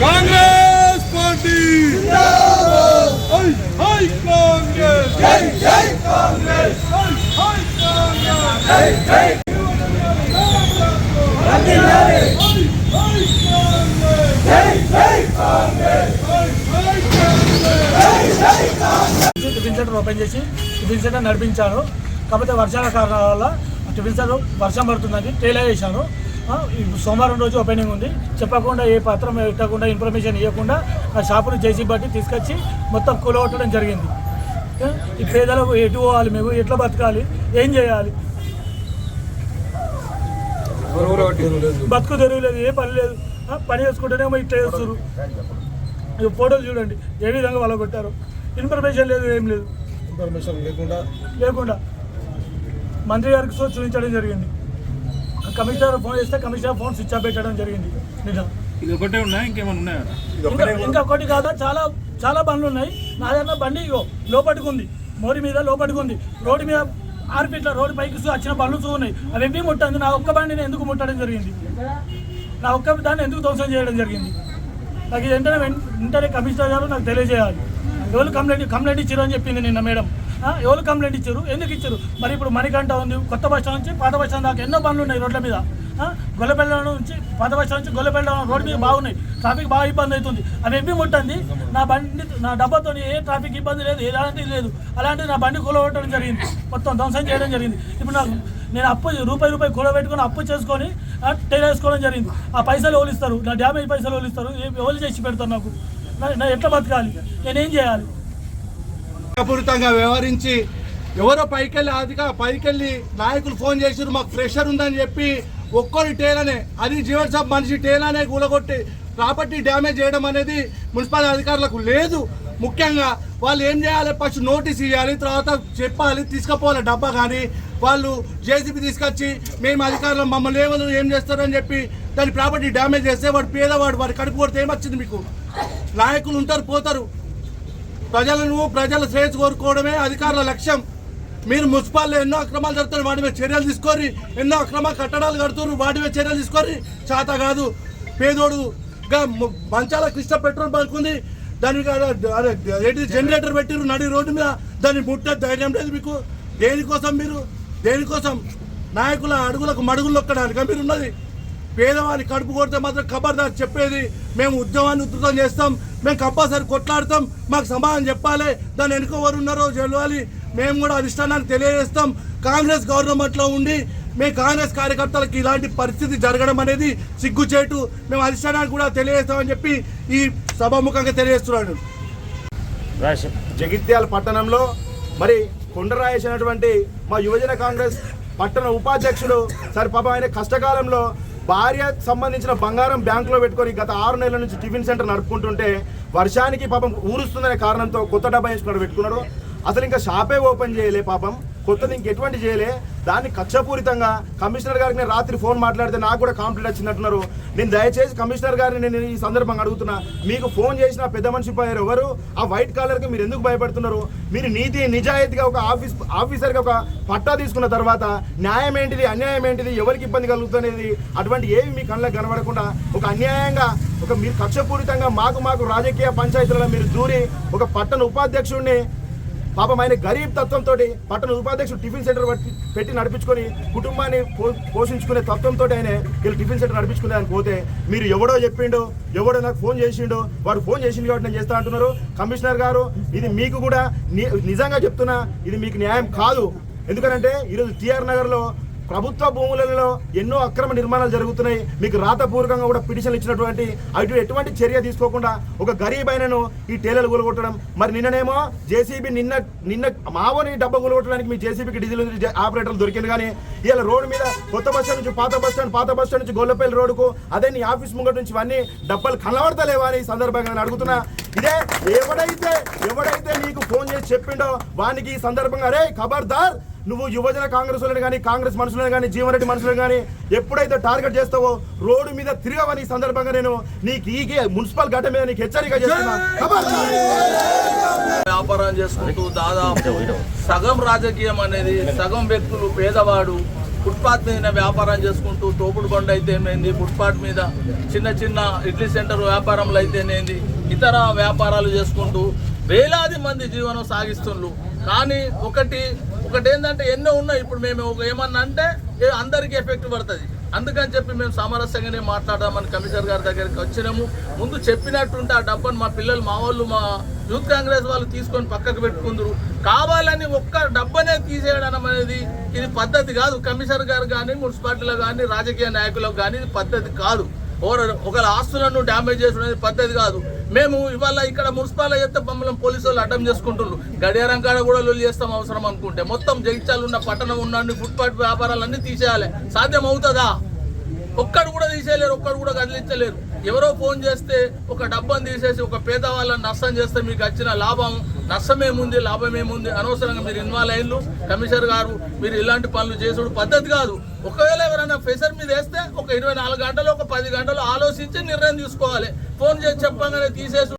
Congress party! హై హై కాంగ్రెస్! జై జై కాంగ్రెస్! హై హై కాంగ్రెస్! జై జై! టిఫిన్ సెంటర్ ఓపెన్ చేసి టిఫిన్ సెంటర్ నడిపించాను కాకపోతే వర్షాల కారణాల వల్ల టిఫిన్ సెంటర్ వర్షం పడుతుందని టేలా ఈ సోమవారం రోజు ఓపెనింగ్ ఉంది. చెప్పకుండా ఏ పత్రం పెట్టకుండా ఇన్ఫర్మేషన్ ఇవ్వకుండా ఆ షాపును చేసి బట్టి తీసుకొచ్చి మొత్తం కూలగొట్టడం జరిగింది. ఈ పేదలకు ఎటు పోవాలి మేము? ఎట్లా బతకాలి? ఏం చేయాలి? బతుకు తెరవలేదు ఏ పని లేదు. పని చేసుకుంటేనేమో ఇట్లా చేస్తారు ఈ ఫోటోలు చూడండి ఏ విధంగా వాళ్ళ కొట్టారు. ఇన్ఫర్మేషన్ లేదు ఏం లేదు. ఇన్ఫర్మేషన్ లేకుండా. లేకుండా. మంత్రి గారికి సో చూపించడం జరిగింది. కమిషనర్ ఫోన్ చేస్తే కమిషనర్ ఫోన్ స్విచ్ ఆఫ్ పెట్టడం జరిగింది. నిన్న ఇది ఒకటే ఉన్నాయా ఇంకేమైనా ఉన్నాయా? ఇంకా ఇంకా ఒకటి కాదా చాలా చాలా బండ్లు ఉన్నాయి. నా దగ్గర బండి ఉంది. మోరి మీద లోపటికి ఉంది. రోడ్డు మీద ఆరు ఫీట్ల రోడ్డు పైకి వచ్చిన బండ్లు చూ ఉన్నాయి. అవి ఎన్ని ముట్టండి నా ఒక్క బండిని ఎందుకు ముట్టడం జరిగింది? నా ఒక్క దాన్ని ఎందుకు ధ్వంసం చేయడం జరిగింది? నాకు ఇది వెంటనే వెంటనే కమిషనర్ గారు నాకు తెలియజేయాలి. ఎవరు కంప్లైంట్ కంప్లైంట్ ఇచ్చారు అని చెప్పింది నిన్న మేడం. ఎవరు కంప్లైంట్ ఇచ్చారు? ఎందుకు ఇచ్చారు? మరి ఇప్పుడు మణికంఠ ఉంది కొత్త బస్ స్టాండ్ నుంచి పాత బస్ స్టాండ్ దాకా ఎన్నో బండ్లు ఉన్నాయి రోడ్ల మీద. ఆ, గొల్లపల్లి నుంచి పాత బస్ స్టాండ్ నుంచి గొల్లపల్లి రోడ్డు మీద బాగున్నాయి. ట్రాఫిక్ బాగా ఇబ్బంది అవుతుంది. అవి ఎన్ని ముట్టండి. నా బండి నా డబ్బాతో ఏ ట్రాఫిక్ ఇబ్బంది లేదు ఎలాంటిది లేదు. అలాంటిది నా బండి కూలగొట్టడం జరిగింది. మొత్తం ధ్వంసం చేయడం జరిగింది. ఇప్పుడు నాకు నేను అప్పు రూపాయి రూపాయి కూడబెట్టుకొని అప్పు చేసుకొని టైల్ వేసుకోవడం జరిగింది. ఆ పైసలు ఎవరు ఇస్తారు? నా డ్యామేజ్ పైసలు ఎవరు ఇస్తారు? ఎవరు చేసి పెడతారు నాకు? నా ఎట్లా బతకాలి? నేనేం చేయాలి? పూరితంగా వ్యవహరించి ఎవరో పైకెళ్ళి అధిక పైకెళ్ళి నాయకులు ఫోన్ చేసిరు మాకు ప్రెషర్ ఉందని చెప్పి ఒక్కరి టేలనే అది జీవన్ సాబ్ మనిషి టేలనే కూలగొట్టి ప్రాపర్టీ డ్యామేజ్ చేయడం అనేది మున్సిపల్ అధికారులకు లేదు. ముఖ్యంగా వాళ్ళు ఏం చేయాలి? ఫస్ట్ నోటీస్ ఇవ్వాలి తర్వాత చెప్పాలి తీసుకుపోవాలి డబ్బా కానీ. వాళ్ళు జేసీబీ తీసుకొచ్చి మేము అధికారులు మమ్మల్ని ఏమో ఏం చేస్తారని చెప్పి దాని ప్రాపర్టీ డ్యామేజ్ చేస్తే వాడు పేదవాడు వాడు కడుపు కొడితే ఏమొచ్చింది మీకు? నాయకులు ఉంటారు పోతారు. ప్రజలను ప్రజల శ్రేయస్ కోరుకోవడమే అధికారుల లక్ష్యం. మీరు మున్సిపాల్లో ఎన్నో అక్రమాలు జరుగుతారు వాటి మీద చర్యలు తీసుకోరి ఎన్నో అక్రమ కట్టడాలు కడుతున్నారు వాటి మీద చర్యలు తీసుకోరి చేత కాదు. పేదోడుగా మంచాల కృష్ణ పెట్రోల్ బంక్ ఉంది. దాని అదే ఏంటి జనరేటర్ పెట్టిరు నడి రోడ్డు మీద. దాన్ని ముట్టే ధైర్యం లేదు మీకు. దేనికోసం మీరు? దేనికోసం? నాయకుల అడుగులకు మడుగులు నొక్కడానికి మీరు ఉన్నది పేదవారి కడుపు కొడితే మాత్రం ఖబర్దార్ చెప్పేది. మేము ఉద్యమాన్ని ఉధృతం చేస్తాం. మేము కంపల్సరీ కొట్లాడతాం మాకు సమాధానం చెప్పాలి. దాని వెనుక ఎవరు ఉన్నారో తెలియాలి మేము కూడా అధిష్టానానికి తెలియజేస్తాం. కాంగ్రెస్ గవర్నమెంట్లో ఉండి మేము కాంగ్రెస్ కార్యకర్తలకు ఇలాంటి పరిస్థితి జరగడం అనేది సిగ్గుచేటు. మేము అధిష్టానానికి కూడా తెలియజేస్తామని చెప్పి ఈ సభాముఖంగా తెలియజేస్తున్నాను. జగిత్యాల పట్టణంలో మరి కొండరాయేష్ మా యువజన కాంగ్రెస్ పట్టణ ఉపాధ్యక్షుడు సరి పాపం ఆయన కష్టకాలంలో భార్య సంబంధించిన బంగారం బ్యాంకులో పెట్టుకొని గత ఆరు నెలల నుంచి టిఫిన్ సెంటర్ నడుపుకుంటుంటే వర్షానికి పాపం ఊరుస్తుందనే కారణంతో కొత్త డబ్బా వేసుకున్నాడు పెట్టుకున్నాడు. అసలు ఇంకా షాపే ఓపెన్ చేయలే పాపం. కొత్తది ఇంకెటువంటి చేయలే. దాన్ని కక్షపూరితంగా కమిషనర్ గారికి నేను రాత్రి ఫోన్ మాట్లాడితే నాకు కూడా కాంప్లైంట్ వచ్చిందంటున్నారు. నేను దయచేసి కమిషనర్ గారిని నేను ఈ సందర్భంగా అడుగుతున్నా. మీకు ఫోన్ చేసిన పెద్ద మనిషి పోయారు ఎవరు? ఆ వైట్ కాలర్కి మీరు ఎందుకు భయపడుతున్నారు? మీరు నీతి నిజాయితీగా ఒక ఆఫీస్ ఆఫీసర్గా ఒక పట్టా తీసుకున్న తర్వాత న్యాయం ఏంటిది అన్యాయం ఏంటిది ఎవరికి ఇబ్బంది కలుగుతున్నది అటువంటి ఏవి మీ కళ్ళకు కనబడకుండా ఒక అన్యాయంగా ఒక మీరు కక్షపూరితంగా మాకు మాకు రాజకీయ పంచాయతీలలో మీరు దూరి ఒక పట్టణ ఉపాధ్యక్షుడిని పాపం ఆయన గరీబ్ తత్వంతో పట్టణ ఉపాధ్యక్షుడు టిఫిన్ సెంటర్ పెట్టి నడిపించుకొని కుటుంబాన్ని పో- పోషించుకునే తత్వంతో ఆయన వీళ్ళు టిఫిన్ సెంటర్ నడిపించుకునే ఆయన పోతే మీరు ఎవడో చెప్పిండో ఎవడో నాకు ఫోన్ చేసిండో వాడు ఫోన్ చేసిండు కాబట్టి నేను చేస్తా అంటున్నారు. కమిషనర్ గారు ఇది మీకు కూడా నిజంగా చెప్తున్నా ఇది మీకు న్యాయం కాదు. ఎందుకంటే ఈరోజు టిఆర్ నగర్లో ప్రభుత్వ భూములలో ఎన్నో అక్రమ నిర్మాణాలు జరుగుతున్నాయి. మీకు రాతపూర్వకంగా కూడా పిటిషన్లు ఇచ్చినటువంటి అటు ఎటువంటి చర్య తీసుకోకుండా ఒక గరీబ్ అయినను ఈ టేలర్లు కూలగొట్టడం మరి నిన్ననేమో జేసీబీ నిన్న నిన్న మావోని డబ్బా కూలగొట్టడానికి మీ జేసీబీకి డీజిల్ ఆపరేటర్లు దొరికింది కానీ ఇలా రోడ్డు మీద కొత్త బస్ స్టాండ్ నుంచి పాత బస్ స్టాండ్ పాత బస్ స్టాండ్ నుంచి గొల్లపల్లి రోడ్డుకు అదే నీ ఆఫీస్ ముంగట నుంచి ఇవన్నీ డబ్బాలు కనబడతలేవా అని ఈ సందర్భంగా నేను అడుగుతున్నా. ఇదే ఎవడైతే ఎవడైతే నీకు ఫోన్ చేసి చెప్పిండో వానికి ఈ సందర్భంగా అరే ఖబర్దార్ నువ్వు యువజన కాంగ్రెస్ వాళ్ళని కానీ కాంగ్రెస్ మనుషులను కానీ జీవనరెడ్డి మనుషులను కానీ ఎప్పుడైతే టార్గెట్ చేస్తావో రోడ్డు మీద తిరగవని ఈ సందర్భంగా నేను నీకు ఈ మున్సిపల్ ఘటన మీద నీకు హెచ్చరిక చేస్తున్నా. వ్యాపారం చేసుకుంటూ దాదాపు సగం రాజకీయం అనేది సగం వ్యక్తులు పేదవాడు ఫుట్పాత్ మీద వ్యాపారం చేసుకుంటూ తోపుడు బండి అయితేనేంది ఫుట్పాత్ మీద చిన్న చిన్న ఇడ్లీ సెంటర్ వ్యాపారంలో అయితేనేంది ఇతర వ్యాపారాలు చేసుకుంటూ వేలాది మంది జీవనం సాగిస్తుండ్రు. కానీ ఒకటి ఒకటి ఏంటంటే ఎన్నో ఉన్నాయి. ఇప్పుడు మేము ఒక ఏమన్నా అంటే అందరికీ ఎఫెక్ట్ పడుతుంది. అందుకని చెప్పి మేము సామరస్యంగానే మాట్లాడదామని కమిషనర్ గారి దగ్గరికి వచ్చినాము. ముందు చెప్పినట్టుంటే ఆ డబ్బను మా పిల్లలు మా వాళ్ళు మా యూత్ కాంగ్రెస్ వాళ్ళు తీసుకొని పక్కకు పెట్టుకుందరు. కావాలని ఒక్క డబ్బనే తీసేయడం అనేది ఇది పద్ధతి కాదు. కమిషనర్ గారు కానీ మున్సిపాలిటీలో కానీ రాజకీయ నాయకులకు కానీ ఇది పద్ధతి కాదు. ఒకరు ఒకరి ఆస్తులను డ్యామేజ్ చేసుకునేది పద్ధతి కాదు. మేము ఇవాళ ఇక్కడ మున్సిపాల్ అయితే మమ్మల్ని పోలీసు వాళ్ళు అడ్డం చేసుకుంటున్నారు గడియారం కాడ కూడా లొల్లి చేస్తాం అవసరం అనుకుంటే. మొత్తం జగిత్యాలు ఉన్న పట్టణం ఉన్న ఫుట్పాత్ వ్యాపారాలన్నీ తీసేయాలి. సాధ్యం అవుతుందా? ఒక్కడు కూడా తీసేయలేరు ఒక్కడు కూడా కదిలించలేరు. ఎవరో ఫోన్ చేస్తే ఒక డబ్బాను తీసేసి ఒక పేదవాళ్ళని నష్టం చేస్తే మీకు వచ్చిన లాభం నష్టమేముంది లాభమేముంది అనవసరంగా మీరు ఇన్వాల్వ్ అయ్యిండ్రు కమిషనర్ గారు మీరు ఇలాంటి పనులు చేసుడు పద్ధతి కాదు. ఒకవేళ ఎవరైనా ప్రెషర్ మీద వేస్తే ఒక ఇరవై నాలుగు గంటలు ఒక పది గంటలు ఆలోచించి నిర్ణయం తీసుకోవాలి. ఫోన్ చేసి చెప్పగానే తీసేసి